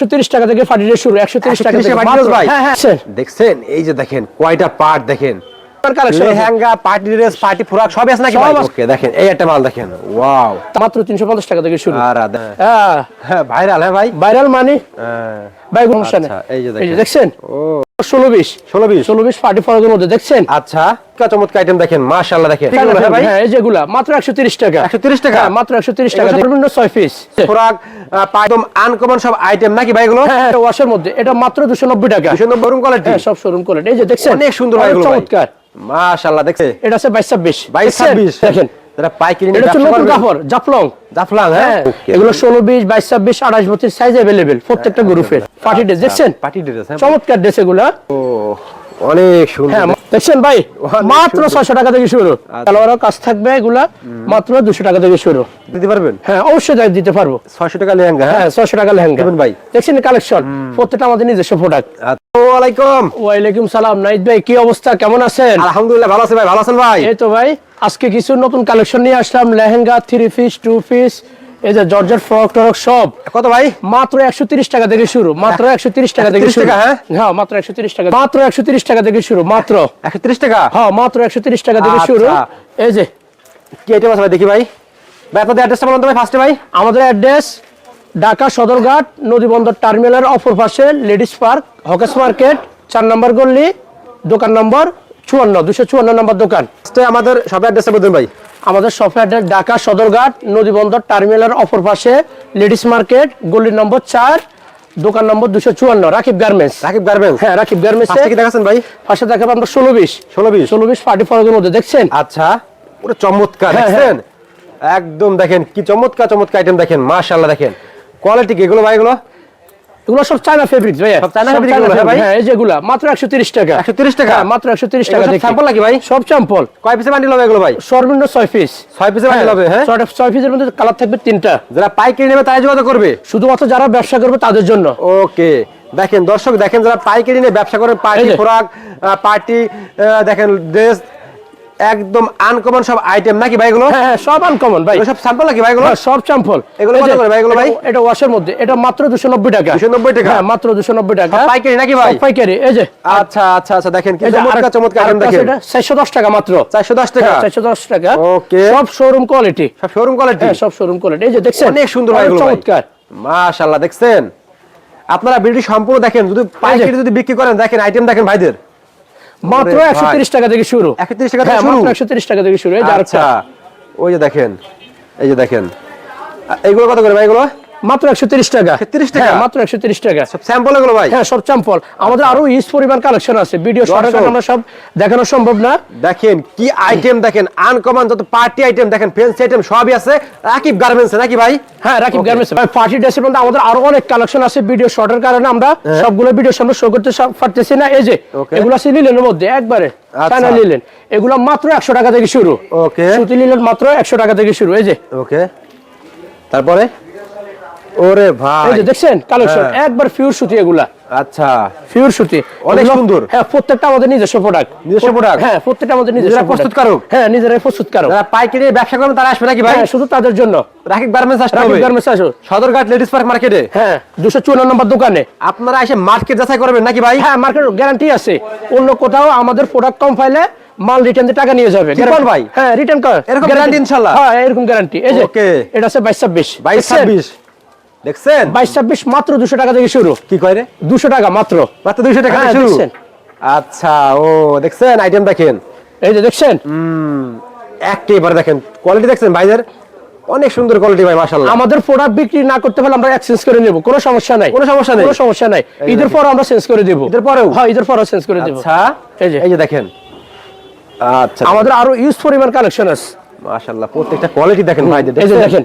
একশো তিরিশ টাকা থেকে ফাটি শুরু একশো তিরিশ টাকা থেকে ভাই। হ্যাঁ হ্যাঁ। দেখছেন এই যে দেখেন কয়টা পার্ট দেখেন? Lehenga party dress party frock সবই আছে নাকি ভাই? ওকে দেখেন এই একটা মাল দেখেন ওয়াও মাত্র তিনশো পঞ্চাশ টাকা থেকে শুরু। আর হ্যাঁ। হ্যাঁ ভাইরাল হ্যাঁ ভাই? ভাইরাল মানি? হ্যাঁ। ভাই আচ্ছা, এই যে দেখেন। দেখছেন? ও। ষোলো বিশ। ষোলো বিশ? ষোলো বিশ পার্টি ফরকের মধ্যে দেখছেন? আচ্ছা। কি চমৎকার আইটেম দেখেন মাশাআল্লাহ দেখেন। হ্যাঁ হ্যাঁ এই যেগুলা মাত্র একশো তিরিশ টাকা। 130 টাকা? হ্যাঁ, মাত্র একশো তিরিশ টাকা। এগুলো সব- সর্বনিম্ন ছয় পিস ফ্রক পা- একদম আনকমন সব আইটেম নাকি ভাই এগুলো? হ্যাঁ হ্যাঁ ওয়াশের মধ্যে। এটা মাত্র দুশো নব্বই টাকা। দুশো নব্বই রুম কোয়ালিটি হ্যাঁ সব শোরুম কোয়ালিটি এই যে দেখছেন? অনেক সুন্দর ভাই এগুলো চমৎকার। মাশাআল্লাহ দেখছে? এটা আছে দেখেন। যারা পাইকারি এটা হচ্ছে নতুন কাপড় জাফলং। জাফলাং হ্যাঁ? হ্যাঁ। এগুলো সাইজ প্রত্যেকটা গ্রুপের পার্টি ড্রেস দেখছেন? পার্টি ড্রেস হ্যাঁ। চমৎকার ড্রেস এগুলা। ও। অনেক সুন্দর হ্যাঁ দেখছেন ভাই? মাত্র। ছয়শো টাকা থেকে শুরু। আচ্ছা। কালোয়ারও কাজ থাকবে এগুলা মাত্র দুশো টাকা থেকে শুরু। দিতে পারবেন? হ্যাঁ অবশ্যই তাই দিতে পারব। ছয়শো টাকা লেহেঙ্গা হ্যাঁ? হ্যাঁ ছয়শো টাকা লেহেঙ্গা। ভাই। দেখছেন কালেকশন প্রত্যেকটা আমাদের নিজস্ব প্রোডাক্ট ওয়ালাইকুম সালাম নাইদ ভাই কি অবস্থা? কেমন আছেন? আলহামদুলিল্লাহ ভালো আছেন ভাই ভালো আছেন ভাই? এই তো ভাই আজকে কিছু নতুন কালেকশন নিয়ে আসলাম lehenga three piece two piece এই যে জর্জের ফ্রক টরক সব। কত ভাই? মাত্র একশো তিরিশ টাকা থেকে শুরু মাত্র একশো তিরিশ টাকা থেকে শুরু। হ্যাঁ? হ্যাঁ মাত্র একশো তিরিশ টাকা মাত্র একশো তিরিশ টাকা থেকে শুরু মাত্র। একশো ত্রিশ টাকা? হ্যাঁ মাত্র একশো তিরিশ টাকা থেকে শুরু। আচ্ছা। এই যে। কি আইটেম আছে ভাই দেখি ভাই। ভাই আপনাদের অ্যাড্রেসটা বলুন তো ভাই ফার্স্টে ভাই। আমাদের অ্যাড্রেস ঢাকা সদরঘাট নদীবন্দর টার্মিনালের অপর পাশে লেডিস পার্ক হকেস মার্কেট চার নম্বর গল্লি দোকান নম্বর চুয়ান্ন দুশো চুয়ান্ন নম্বর দোকান। আমাদের সব অ্যাড্রেসটা বলুন ভাই। আমাদের অ্যাড্রেস ঢাকা সদরঘাট নদীবন্দর টার্মিনালের অপর পাশে লেডিস মার্কেট গলি নম্বর চার দোকান নম্বর দুশো চুয়ান্ন রাকিব গার্মেন্টস রাকিব গার্মেন্টস হ্যাঁ রাকিব গার্মেন্টস ফার্স্টে কি দেখাচ্ছেন ভাই? পাশে দেখাবো আমরা ষোলো বিশ। ষোলো বিশ। ষোলো বিশ পার্টি ফরকের মধ্যে দেখছেন? আচ্ছা পুরো চমৎকার হ্যাঁ, দেখছেন? একদম দেখেন কি চমৎকার চমৎকার আইটেম দেখেন মাশাআল্লাহ দেখেন। কোয়ালিটি কি এগুলো ভাই এগুলো? এগুলো সব চায়না ফেব্রিক ভাই সব চায়না হ্যাঁ ভাই? হ্যাঁ এই যেগুলা মাত্র একশো তিরিশ টাকা। 130 টাকা? হ্যাঁ, মাত্র একশো তিরিশ টাকা দেখি। নাকি ভাই? সব স্যাম্পল কয় পিসে বান্ডিল হবে এগুলো ভাই? সর্বনিম্ন ছয় পিস ছয় পিসে বান্ডিল হবে হ্যাঁ? ছয়টা- ছয় পিসের মধ্যে কালার থাকবে তিনটা। যারা পাইকারি নেবে তাই যোগাযোগ করবে? শুধুমাত্র যারা ব্যবসা করবে তাদের জন্য। ওকে। দেখেন দর্শক দেখেন যারা পাইকারি নিয়ে ব্যবসা করেন পার্টি। ফ্রক পার্টি দেখেন ড্রেস একদম আনকমন সব আইটেম নাকি ভাই এগুলো? হ্যাঁ হ্যাঁ সব আনকমন ভাই। সব স্যাম্পল নাকি ভাই এগুলো? হ্যাঁ, সব স্যাম্পল এগুলো কত করে ভাই, এগুলো ভাই? এটা ওয়াশের মধ্যে। এটা মাত্র দুশো নব্বই টাকা। 290 টাকা? হ্যাঁ মাত্র দুশো নব্বই টাকা। পাইকারি নাকি ভাই? পাইকারি। এই যে। আচ্ছা আচ্ছা আচ্ছা দেখেন কি চমৎকার চমৎকার আইটেম দেখেন। এটা চারশো দশ টাকা মাত্র। চারশো দশ টাকা? চারশো দশ টাকা। Okay. সব শোরুম কোয়ালিটি সব শোরুম কোয়ালিটি হ্যাঁ সব শোরুম কোয়ালিটি এই যে দেখছেন? অনেক সুন্দর ভাই এগুলো চমৎকার। মাশাআল্লাহ দেখছেন? আপনারা ভিডিও সম্পূর্ণ দেখেন যদি পাইকারি যদি বিক্রি করেন দেখেন আইটেম দেখেন ভাইদের। মাত্র ওরে একশো ভাই। তিরিশ টাকা থেকে শুরু 130 টাকা থেকে হ্যাঁ, শুরু? মাত্র একশো তিরিশ টাকা থেকে শুরু এই যে আচ্ছা ওই যে দেখেন এই যে দেখেন এইগুলো কত করে ভাই এগুলো মাত্র একশো তিরিশ টাকা। 130 টাকা? হ্যাঁ, মাত্র একশো তিরিশ টাকা। সব স্যাম্পল এগুলো ভাই? হ্যাঁ সব চাম্পল আমাদের আরও পরিমাণ কালেকশন আছে। ভিডিও আমরা সব দেখানো সম্ভব না। দেখেন কি আইটেম দেখেন। আনকমন যত পার্টি আইটেম দেখেন ফ্যান্সি আইটেম সবই আছে। রাকিব গার্মেন্টস নাকি ভাই? হ্যাঁ রাকিব গার্মেন্টস ভাই পার্টি ড্রেসের মধ্যে আমাদের আরও অনেক কালেকশন আছে ভিডিও শর্টের কারণে আমরা সবগুলো ভিডিও সামনে শো করতে পারতেছি না। এই যে এগুলো আছে লিলেনের মধ্যে একবারে আচ্ছা। চায়না লিলেন এগুলো মাত্র একশো টাকা থেকে শুরু। ওকে সুতি লিলেন মাত্র একশো টাকা থেকে শুরু। এই যে। ওকে তারপরে? ওরে ভাই। এই যে দেখছেন কালেকশন হ্যাঁ। একবার পিওর সুতি এগুলা। আচ্ছা। পিওর সুতি অনেক সুন্দর। হ্যাঁ প্রত্যেকটা আমাদের নিজস্ব প্রোডাক্ট নিজস্ব product? হ্যাঁ প্রত্যেকটা আমাদের নিজস্ব। প্রস্তুতকারক? হ্যাঁ নিজেরাই প্রস্তুতকারক। যারা পাইকারি ব্যবসা করেন তারা আসবে নাকি ভাই? হ্যাঁ শুধু তাদের জন্য। রাকিব গার্মেন্টস আসতে হবে। গার্মেন্টস আসো। সদরঘাট লেডিস পার্ক মার্কেটে? হ্যাঁ দুশো চুয়ান্ন নম্বর দোকানে। আপনারা এসে মার্কেট যাচাই করবেন নাকি ভাই? হ্যাঁ মার্কেট গ্যারান্টি আছে। অন্য কোথাও আমাদের প্রোডাক্ট কম পাইলে মাল রিটার্ন দিয়ে টাকা নিয়ে যাবে। বল ভাই? হ্যাঁ রিটার্ন কর। এরকম guarantee ইনশাল্লাহ? হ্যাঁ এরকম গ্যারান্টি এই যে Okay. এটা আছে বাইশ ছাব্বিশ। বাইশ ছাব্বিশ। দেখছেন? বাইশ ছাব্বিশ মাত্র দুশো টাকা থেকে শুরু। কি কয় রে? দুশো টাকা মাত্র। মাত্র দুইশো টাকা হ্যাঁ, শুরু? আচ্ছা ও দেখছেন? আইটেম দেখেন। এই যে দেখছেন? একেবারে দেখেন। কোয়ালিটি দেখছেন ভাইদের? অনেক সুন্দর কোয়ালিটি ভাই মাশাআল্লাহ। আমাদের প্রোডাক্ট বিক্রি না করতে পারলে আমরা এক্সচেঞ্জ করে নেব। কোনো সমস্যা নাই। কোনো সমস্যা নাই? কোনো সমস্যা নাই। ঈদের পর আমরা চেঞ্জ করে দেব। ঈদের পরেও? হ্যাঁ ঈদের পরও চেঞ্জ করে দেব। আচ্ছা। এই যে। এই যে দেখেন। আচ্ছা। আমাদের আরও ইউজ পরিমাণ কালেকশন আছে। মাশাআল্লাহ প্রত্যেকটা কোয়ালিটি দেখেন ভাইদের এই যে দেখেন।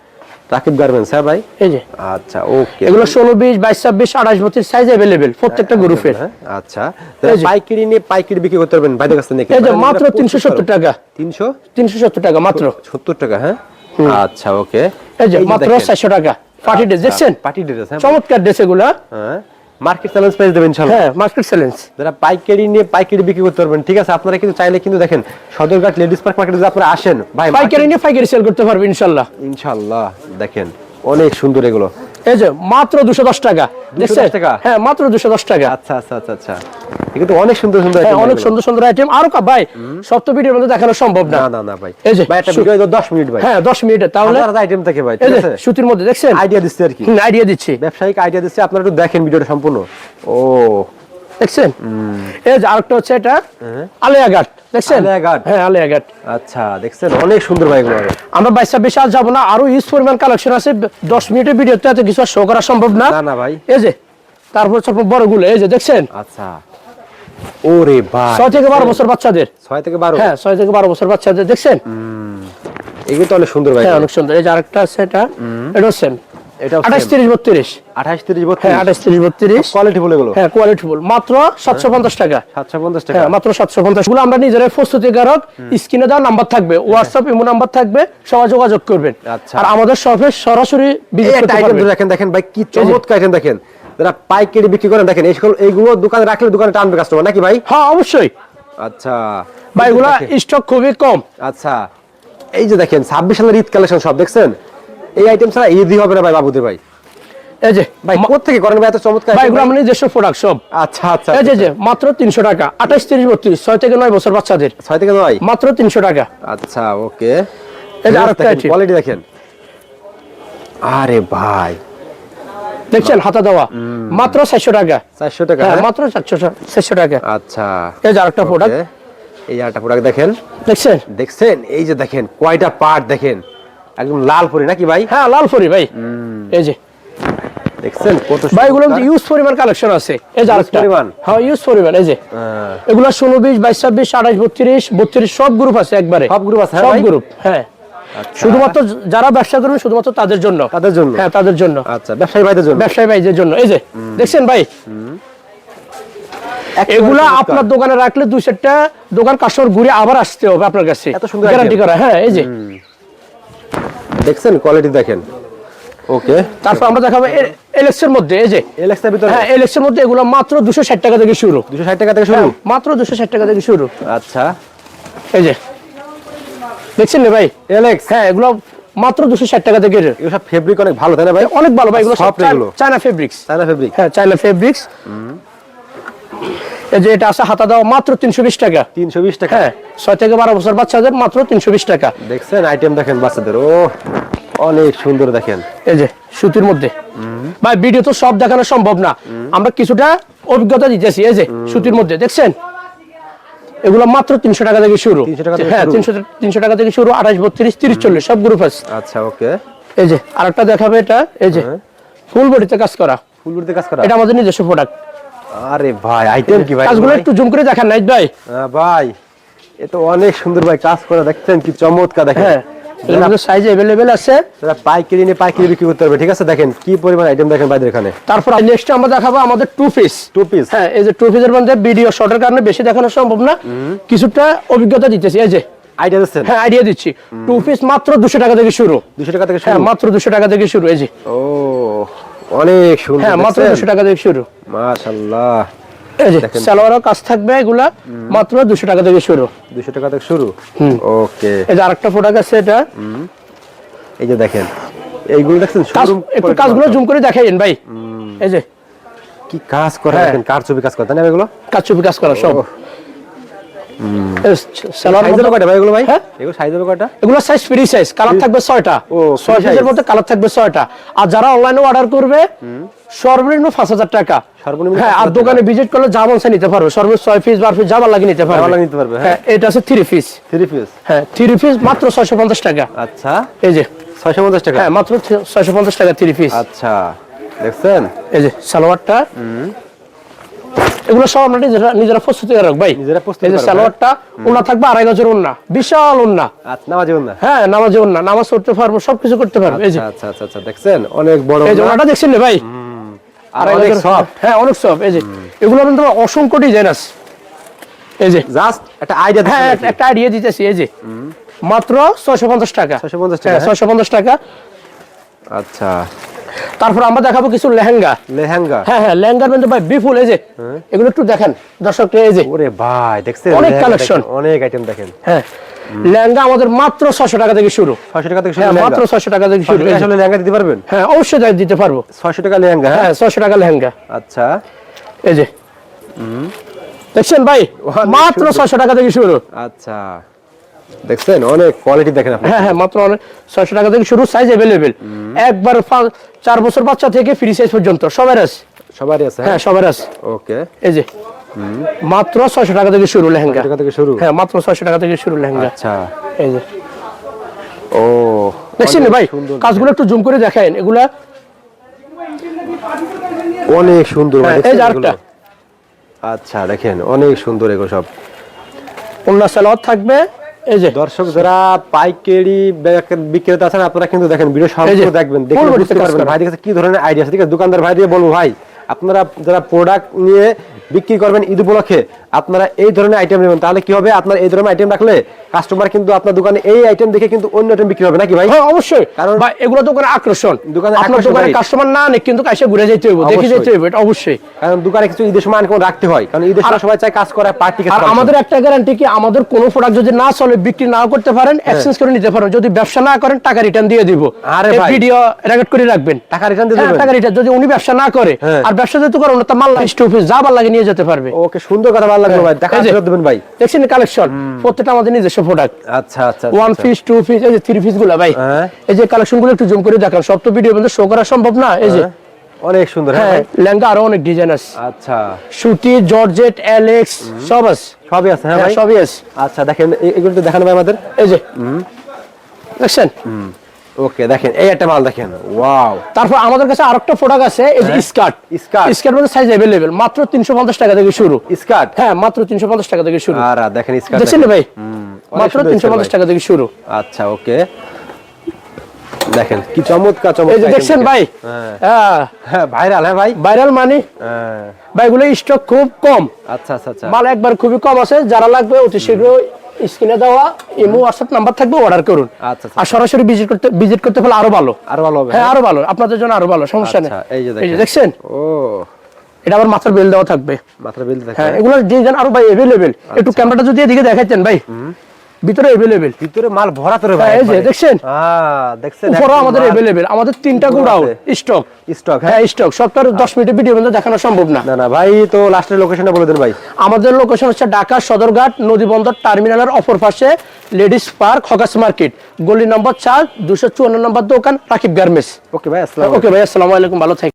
রাকিব গার্মেন্টস হ্যাঁ ভাই এই যে আচ্ছা ওকে এগুলো ষোলো বিশ বাইশ ছাব্বিশ আঠাশ বত্রিশ সাইজ अवेलेबल প্রত্যেকটা গ্রুপের হ্যাঁ, আচ্ছা এই যে। পাইকারি নিয়ে পাইকারি বিক্রি করতে পারবেন ভাইদের কাছ থেকে এই যে মাত্র তিনশো সত্তর টাকা তিনশো তিনশো সত্তর টাকা মাত্র সত্তর টাকা হ্যাঁ আচ্ছা ওকে এই যে মাত্র চারশো টাকা পার্টি ড্রেস দেখছেন পার্টি ড্রেস হ্যাঁ চমৎকার ড্রেস এগুলা হ্যাঁ মার্কেট চ্যালেঞ্জ প্রাইস দেবেন ইনশাআল্লাহ। হ্যাঁ মার্কেট চ্যালেঞ্জ যারা পাইকারি নিয়ে পাইকারি বিক্রি করতে পারবেন ঠিক আছে? আপনারা কিন্তু চাইলে কিন্তু দেখেন সদরঘাট লেডিস পার্ক মার্কেটে যদি আপনারা আসেন ভাই পাইকারি নিয়ে পাইকারি সেল করতে পারবেন ইনশাল্লাহ ইনশাআল্লাহ দেখেন অনেক সুন্দর এগুলো। এই যে মাত্র দুশো দশ টাকা। দেখছেন? টাকা? হ্যাঁ মাত্র দুশো দশ টাকা। আচ্ছা আচ্ছা আচ্ছা আচ্ছা। এগুলো অনেক সুন্দর সুন্দর হ্যাঁ অনেক সুন্দর সুন্দর আইটেম আরও কা- ভাই সব তো ভিডিওর মধ্যে দেখানো সম্ভব না। না না না ভাই। এই যে, ভাই একটা ভিডিও 10 মিনিট ভাই। হ্যাঁ দশ মিনিটে। তাহলে হাজার আইটেম থাকে ভাই ঠিক আছে? সুতির মধ্যে দেখছেন? আইডিয়া দিচ্ছে আর কি। আইডিয়া দিচ্ছি। ব্যবসায়িক আইডিয়া দিচ্ছে আপনারা একটু দেখেন ভিডিওটা সম্পূর্ণ। ও। দেখছেন? এই যে আরেকটা হচ্ছে এটা আলিয়াঘাট দেখছেন? আলিয়াঘাট। হ্যাঁ আলিয়াঘাট। আচ্ছা দেখছেন? অনেক সুন্দর ভাই আমরা বাইশা বেশি আর যাব না আরও ইউজ পরিমাণ কালেকশন আছে। দশ মিনিটের ভিডিওতে এত কিছু শো করা সম্ভব না। না ভাই। এই যে তারপর বড়গুলো এই যে দেখছেন? আচ্ছা। ওরে থেকে বারো বছর বাচ্চাদের। থেকে বারো? হ্যাঁ ছয় থেকে বারো বছর বাচ্চাদের দেখছেন? এগুলো তো অনেক সুন্দর ভাই। হ্যাঁ অনেক সুন্দর। এই যে আরেকটা আছে এটা সেম তিরিশ হ্যাঁ কোয়ালিটি বলে হ্যাঁ কোয়ালিটি ফুল মাত্র সাতশো পঞ্চাশ টাকা। সাতশো পঞ্চাশ টাকা। হ্যাঁ মাত্র সাতশো পঞ্চাশ। গুলো আমরা নিজেরাই প্রস্তুতিকারক স্ক্রিনে দেওয়া নাম্বার থাকবে হোয়াটসঅ্যাপ ইমো নাম্বার থাকবে সবাই যোগাযোগ করবেন। আচ্ছা। আর আমাদের শপে সরাসরি ভিজিট করতে পারবেন। দেখেন দেখেন ভাই কি চমৎকার দেখেন। যারা পাইকারি বিক্রি করেন দেখেন এই এইগুলো দোকানে রাখলে দোকানে টানবে কাস্টমার নাকি ভাই? হ্যাঁ অবশ্যই। আচ্ছা। ভাই এগুলা স্টক খুবই কম। আচ্ছা। এই যে দেখেন ছাব্বিশ সালের ঈদ কালেকশন সব দেখছেন? এই আইটেম ছাড়া ঈদই হবে না ভাই বাবুদের ভাই। এই যে ভাই কোথেকে করেন ভাই এত চমৎকার ভাই এগুলো? নিজস্ব প্রোডাক্ট সব। আচ্ছা আচ্ছা এই যে আচ্ছা। যে মাত্র তিনশো টাকা আঠাশ তিরিশ বত্রিশ ছয় থেকে নয় বছর বাচ্চাদের। ছয় থেকে নয়? মাত্র তিনশো টাকা। আচ্ছা ওকে। এই যে আরেকটা কোয়ালিটি দেখেন। আরে ভাই দেখছেন হাতা দেওয়া? মাত্র চারশো টাকা। চারশো টাকা হ্যাঁ হ্যাঁ? মাত্র চারশো চারশো টাকা। আচ্ছা। এই যে আরেকটা প্রোডাক্ট. এই আরেকটা প্রোডাক্ট দেখেন। দেখছেন? দেখছেন? এই যে দেখেন কয়টা পার্ট দেখেন? একদম লাল পরি নাকি ভাই? হ্যাঁ লাল ফরি ভাই। এই যে। দেখছেন কত ভাই এগুলো। ইউজ পরিমাণ কালেকশন আছে। এই যে আরেকটা। পরিমাণ? হ্যাঁ ইউজ পরিমাণ এই যে। হ্যাঁ, এগুলো ষোলো বিশ বাইশ ছাব্বিশ আঠাশ বত্রিশ বত্রিশ সব গ্রুপ আছে একবারে। সব গ্রুপ আছে, সব? গ্রুপ হ্যাঁ। শুধুমাত্র যারা ব্যবসা করবেন শুধুমাত্র তাদের জন্য। তাদের জন্য? হ্যাঁ তাদের জন্য। আচ্ছা ব্যবসায়ী ভাইদের জন্য? ব্যবসায়ী ভাইদের জন্য। এই যে দেখছেন ভাই? এগুলা আপনার দোকানে রাখলে দুই চারটা দোকান কাস্টমার ঘুরে আবার আসতে হবে আপনার কাছে। এত সুন্দর গ্যারান্টি করা। হ্যাঁ এই যে। দেখছেন কোয়ালিটি দেখেন। ওকে তারপর আমরা দেখাবো এলেক্স এর মধ্যে এই যে। এলএক্স এর ভিতরে? হ্যাঁ এলেক্স এর মধ্যে এগুলো মাত্র দুশো ষাট টাকা থেকে শুরু। দুশো ষাট টাকা থেকে শুরু? হ্যাঁ, মাত্র দুশো ষাট টাকা থেকে শুরু। আচ্ছা। এই যে। দেখছেন ভাই? এলএক্স হ্যাঁ এগুলো মাত্র দুশো ষাট টাকা থেকে সব ফেব্রিক অনেক ভালো তাই না ভাই? অনেক ভালো ভাই এগুলো সব। চায়না ফেব্রিক্স চায়না ফেব্রিক হ্যাঁ চায়না ফেব্রিক্স এই যে এটা আছে হাতা দেওয়া মাত্র তিনশো বিশ টাকা। তিনশো বিশ টাকা। হ্যাঁ ছয় থেকে বারো বছর বাচ্চাদের মাত্র তিনশো বিশ টাকা। দেখছেন আইটেম দেখেন বাচ্চাদের ও অনেক সুন্দর দেখেন। এই যে সুতির মধ্যে। ভাই ভিডিও তো সব দেখানো সম্ভব না। আমরা কিছুটা অভিজ্ঞতা দিতেছি এই যে সুতির মধ্যে দেখছেন? এগুলো মাত্র তিনশো টাকা থেকে শুরু। 300 টাকা থেকে হ্যাঁ তিনশো তিনশো টাকা থেকে শুরু আঠাশ বত্রিশ তিরিশ চল্লিশ সব গ্রুপ আছে। আচ্ছা ওকে। এই যে আর একটা দেখাবে এটা এই যে হ্যাঁ। ফুল বডিতে কাজ করা। ফুল বডিতে কাজ করা? এটা আমাদের নিজস্ব প্রোডাক্ট আরে ভাই আইটেম কি ভাই কাজগুলো? একটু জুম করে দেখান নাইট ভাই। ভাই এটা অনেক সুন্দর ভাই কাজ করা দেখছেন কি চমৎকার দেখেন। হ্যাঁ। সাইজ অ্যাভেলেবেল আছে। যারা পাইকারি নিয়ে পাইকারি বিক্রি করতে পারবে ঠিক আছে? দেখেন কি পরিমাণ আইটেম দেখেন ভাইদের এখানে। তারপর নেক্সট আমরা দেখাবো আমাদের টু পিস টু পিস হ্যাঁ এই যে টু পিসের মধ্যে ভিডিও শর্টের কারণে বেশি দেখানো সম্ভব না। কিছুটা অভিজ্ঞতা দিতেছি এই যে। আইডিয়া দিচ্ছেন? হ্যাঁ আইডিয়া দিচ্ছি। টু পিস মাত্র দুশো টাকা থেকে শুরু। দুশো টাকা থেকে হ্যাঁ মাত্র দুশো টাকা থেকে শুরু এই যে। ও অনেক সুন্দর হ্যাঁ মাত্র দুশো টাকা থেকে শুরু। মাশাআল্লাহ। সালোয়ারও কাজ থাকবে এগুলা মাত্র দুশো টাকা থেকে শুরু। দুশো টাকা থেকে শুরু? ওকে। এই যে আরেকটা প্রোডাক্ট আছে এটা। এই যে দেখেন এইগুলো দেখছেন একটু কাজগুলো জুম করে দেখাইন ভাই। এই যে। কি কাজ করে হ্যাঁ। দেখেন কার ছবি কাজ করে তাই না এগুলো? কাজ ছবি কাজ করা সব। সালোয়ার সাইজ কয়টা ভাই এগুলো ভাই? এগুলো সাইজ হবে কয়টা? এগুলো সাইজ ফ্রি সাইজ কালার থাকবে ছয়টা। ও, ছয় free পিসের মধ্যে কালার থাকবে ছয়টা। আর যারা অনলাইনে অর্ডার করবে সর্বনিম্ন পাঁচ হাজার টাকা। সর্বনিম্ন হ্যাঁ আর দোকানে ভিজিট করলে যা নিতে পারবে। সর্বোচ্চ ছয় পিস বার পিস যা ভালো লাগে নিতে পারবে। যা নিতে পারবে, হ্যাঁ। হ্যাঁ। এটা আছে থ্রি পিস থ্রি পিস হ্যাঁ থ্রি পিস মাত্র ছয়শো পঞ্চাশ টাকা। আচ্ছা। এই যে। ছয়শো পঞ্চাশ টাকা? হ্যাঁ মাত্র ছয়শো পঞ্চাশ টাকা থ্রি পিস আচ্ছা। দেখছেন? এই যে সালোয়ারটা। এগুলো সব আমরা নিজেরা নিজেরা প্রস্তুতি রাখ ভাই। নিজেরা প্রস্তুতি এই যে সালোয়ারটা ওনা থাকবে আড়াই গজের ওনা বিশাল ওনা আচ্ছা নামাজ হ্যাঁ নামাজে ওনা নামাজ পড়তে পারব সবকিছু করতে পারব এই যে। আচ্ছা আচ্ছা আচ্ছা দেখছেন? অনেক বড় এই যে ওনাটা দেখছেন না ভাই? আর অনেক সফট হ্যাঁ অনেক সব এই যে। এগুলো কিন্তু অসংখ্য ডিজাইন আছে। এই যে। জাস্ট একটা আইডিয়া হ্যাঁ একটা- আইডিয়া দিতেছি এই যে। মাত্র ছয়শো পঞ্চাশ টাকা। 650 টাকা, হ্যাঁ হ্যাঁ? ছয়শো পঞ্চাশ টাকা। আচ্ছা। তারপর আমরা দেখাবো কিছু লেহেঙ্গা। লেহেঙ্গা? হ্যাঁ হ্যাঁ লেহেঙ্গার মধ্যে ভাই বিপুল এই যে এগুলো একটু দেখেন দর্শককে এই যে। ওরে ভাই দেখছেন? অনেক। দেখেন, অনেক আইটেম দেখেন। হ্যাঁ লেহেঙ্গা আমাদের মাত্র ছশো টাকা থেকে শুরু। ছয়শো টাকা থেকে শুরু হ্যাঁ মাত্র ছশো টাকা থেকে শুরু। আসলে লেহেঙ্গা দিতে পারবেন? হ্যাঁ অবশ্যই দিতে পারব। ছয়শো টাকা লেহেঙ্গা হ্যাঁ? হ্যাঁ ছশো টাকা লেহেঙ্গা। আচ্ছা। এই যে। দেখছেন ভাই? মাত্র সুন্দর। ছশো টাকা থেকে শুরু। আচ্ছা। দেখছেন? অনেক কোয়ালিটি দেখেন আপনি। হ্যাঁ হ্যাঁ মাত্র অনেক ছয়শো টাকা থেকে শুরু সাইজ অ্যাভেলেবেল একবার চার বছর বাচ্চা থেকে ফ্রি সাইজ পর্যন্ত সবার আছে সবারই আছে হ্যাঁ? সবার আছে ওকে। এই যে মাত্র ছয়শো টাকা থেকে শুরু লেহেঙ্গা। টাকা থেকে শুরু? হ্যাঁ মাত্র ছয়শো টাকা থেকে শুরু লেহেঙ্গা। আচ্ছা। এই যে। ও দেখছেন ভাই কাজগুলো একটু জুম করে দেখেন এগুলা অনেক সুন্দর ভাই, হ্যাঁ, এই যে আরেকটা। আচ্ছা দেখেন অনেক সুন্দর এগুলো সব। অন্য সালোয়ার থাকবে এই যে দর্শক যারা পাইকারি বিক্রেতা আছেন আপনারা কিন্তু দেখেন ভিডিও সম্পূর্ণ দেখবেন দেখে বুঝতে পারবেন ভাই দেখে কি ধরনের আইডিয়া আছে। ঠিক আছে দোকানদার ভাই দিয়ে বলব ভাই আপনারা যারা প্রোডাক্ট নিয়ে বিক্রি করবেন ঈদ উপলক্ষে। আপনারা এই ধরনের আইটেম নেবেন। তাহলে কি হবে? আপনার এই ধরনের আইটেম রাখলে কাস্টমার কিন্তু আপনার দোকানে এই আইটেম দেখে কিন্তু অন্য আইটেম বিক্রি হবে নাকি ভাই? হ্যাঁ অবশ্যই। কারণ- ভাই এগুলো দোকানে আকর্ষণ। দোকানে আপনার দোকানে কাস্টমার না নেই কিন্তু এসে ঘুরে যেতে হবে দেখে যেতে হবে এটা অবশ্যই। কারণ দোকানে কিছু ঈদের সময় আনকমন রাখতে হয়। কারণ ঈদের সময় সবাই চায় কাজ করে পার্টি আর আমাদের একটা গ্যারান্টি কি আমাদের কোনো প্রোডাক্ট যদি না চলে বিক্রি না করতে পারেন এক্সচেঞ্জ করে নিতে পারেন। যদি ব্যবসা না করেন টাকা রিটার্ন দিয়ে দিব। আরে ভাই। ভিডিও রেকর্ড করে রাখবেন। টাকা রিটার্ন দিয়ে হ্যাঁ, দেবেন। টাকা রিটার্ন যদি উনি ব্যবসা না করে হ্যাঁ। আর ব্যবসা যেহেতু করেন তো মাল্লা স্টুপিস যা ভালো লাগে নিয়ে যেতে পারবে। ওকে সুন্দর কথা ভালো লাগল ভাই। এই ফেরত দেবেন ভাই। দেখছেন কালেকশন প্রত্যেকটা আমাদের নিজস্ব প্রোডাক্ট আচ্ছা আচ্ছা ওয়ান। পিস টু পিস এই যে থ্রি পিসগুলা ভাই। হ্যাঁ। এই যে কালেকশনগুলো একটু জুম করে দেখান। সব তো ভিডিও মধ্যে শো করা সম্ভব না এই যে। হ্যাঁ, অনেক সুন্দর হ্যাঁ হ্যাঁ? লেহেঙ্গা আরও অনেক ডিজাইন আছে। আচ্ছা। সুতি জর্জেট অ্যালেক্স সব আছে। সবই আছে হ্যাঁ হ্যাঁ ভাই। সবই আছে। আচ্ছা দেখেন এগুলো তো দেখানো ভাই আমাদের। এই যে। দেখছেন? ওকে দেখেন এই একটা মাল দেখেন। ওয়াও তারপর আমাদের কাছে আরেকটা প্রোডাক্ট আছে এই যে স্কার্ট স্কার্ট। স্কার্ট মধ্যে সাইজ অ্যাভেলেবেল মাত্র 350 টাকা থেকে শুরু। স্কার্ট হ্যাঁ মাত্র 350 টাকা থেকে শুরু। আর দেখেন স্কার্ট দেখছেন ভাই? মাত্র 350 টাকা থেকে শুরু। আচ্ছা ওকে দেখেন কি চমৎকার চমৎকার এই যে দেখছেন ভাই? হ্যাঁ। হ্যাঁ। হ্যাঁ ভাইরাল হ্যাঁ ভাই? ভাইরাল মানি হ্যাঁ। ভাই এগুলো স্টক খুব কম। আচ্ছা আচ্ছা আচ্ছা। মাল একবার খুবই কম আছে যারা লাগবে অতি শীঘ্র স্ক্রিনে দেওয়া ইমো হোয়াটসঅ্যাপ নাম্বার থাকবে অর্ডার করুন। আচ্ছা, আচ্ছা। আর সরাসরি ভিজিট করতে ভিজিট করতে পারলে আরও ভালো। আরও ভালো হবে হ্যাঁ আরও ভালো। আপনাদের জন্য আরও ভালো সমস্যা নেই। আচ্ছা, এই যে। দেখছেন? ও। এটা আবার মাথার বেল দেওয়া থাকবে। মাথার বিল থাকবে হ্যাঁ এগুলো ডিজাইন আরও ভাই अवेलेबल একটু ক্যামেরাটা যদি এদিকে দেখাইতেন ভাই। ভিতরে ভিতরে মাল ভরা তোরে ভাই হ্যাঁ, এই যে, দেখছেন? হ্যাঁ দেখছেন আমাদের আমাদের তিনটা গোডাউন স্টক স্টক হ্যাঁ। হ্যাঁ স্টক সবটা দশ মিনিটের ভিডিও মধ্যে দেখানো সম্ভব না। না না ভাই তো লাস্টের লোকেশনটা বলে দেন ভাই। আমাদের লোকেশন হচ্ছে ঢাকা সদরঘাট নদীবন্দর টার্মিনালের অপর পাশে লেডিস পার্ক হকাস মার্কেট গলি নম্বর চার দুশো চুয়ান্ন নম্বর দোকান রাকিব গার্মেন্টস ওকে ভাই আসসালাম ওকে ভাই আসসালামু আলাইকুম ভালো থাকি